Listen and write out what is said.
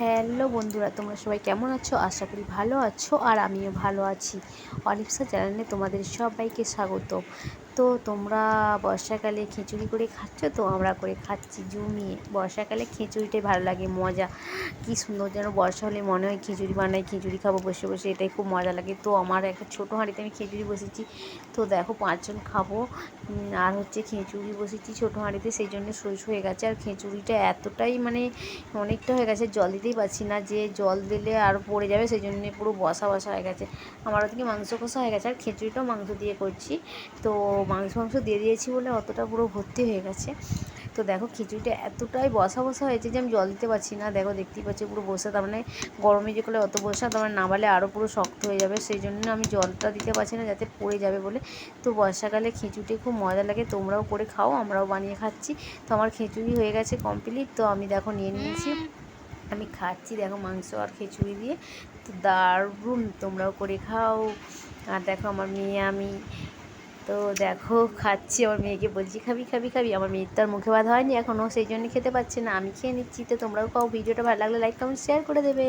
Hello বন্ধুরা, তোমরা সবাই কেমন আছো? আশা করি ভালো আছো আর আমিও ভালো আছি। অলিপসা চ্যানেলে তোমাদের সবাইকে স্বাগত তো তোমরা বর্ষাকালে খিচুড়ি করে খাচ্ছ? তো আমরা করে খাচ্ছি জমিয়ে বর্ষাকালে খিচুড়িটাই ভালো লাগে, মজা। কি সুন্দর যেন বর্ষা হলে মনে হয় খিচুড়ি বানাই, খিচুড়ি খাব, বসে বসে এটাই খুব মজা লাগে। তো আমার একটা ছোটো হাঁড়িতে আমি খিচুড়ি বসেছি। তো দেখো পাঁচজন খাব। আর হচ্ছে খিচুড়ি বসেছি ছোটো হাঁড়িতে, সেই জন্য শোষ হয়ে গেছে। আর খিচুড়িটা এতটাই মানে অনেকটা হয়ে গেছে, জল দিতেই পারছি না যে জল দিলে আর পড়ে যাবে, সেই জন্য পুরো বসা বসা হয়ে গেছে। আমার ওদিকে মাংস কষা হয়ে গেছে, আর খিচুড়িটাও মাংস দিয়ে করছি। তো মাংস মাংস দিয়ে দিয়েছি বলে অতটা পুরো ভর্তি হয়ে গেছে। তো দেখো খিচুড়িটা এতটাই বসা বসা হয়েছে যে আমি জল দিতে পারছি না। দেখো দেখতেই পাচ্ছি পুরো বসে, তার মানে গরমে যে করলে অত বসা, তার মানে নামালে আরও পুরো শক্ত হয়ে যাবে। সেই জন্য আমি জলটা দিতে পারছি না, যাতে পড়ে যাবে বলে। তো বর্ষাকালে খিচুড়ি খুব মজা লাগে, তোমরাও করে খাও, আমরাও বানিয়ে খাচ্ছি। তো আমার খিচুড়ি হয়ে গেছে কমপ্লিট তো আমি দেখো নিয়ে নিয়েছি। আমি খাচ্ছি দেখো মাংস আর খিচুড়ি দিয়ে। তো দারুণ, তোমরাও করে খাও। আর দেখো আমার মেয়ে, আমি তো দেখো, খাচ্ছি, আমার মেয়েকে বলছি, খাবি খাবি খাবি। আমার মেয়ের তো আর মুখে বাধা হয়নি, এখনও সেই জন্য খেতে পারছে না। আমি খেয়ে নিচ্ছি, তো তোমরাও কাউ ভিডিওটা ভালো লাগলে লাইক কমেন্ট শেয়ার করে দেবে।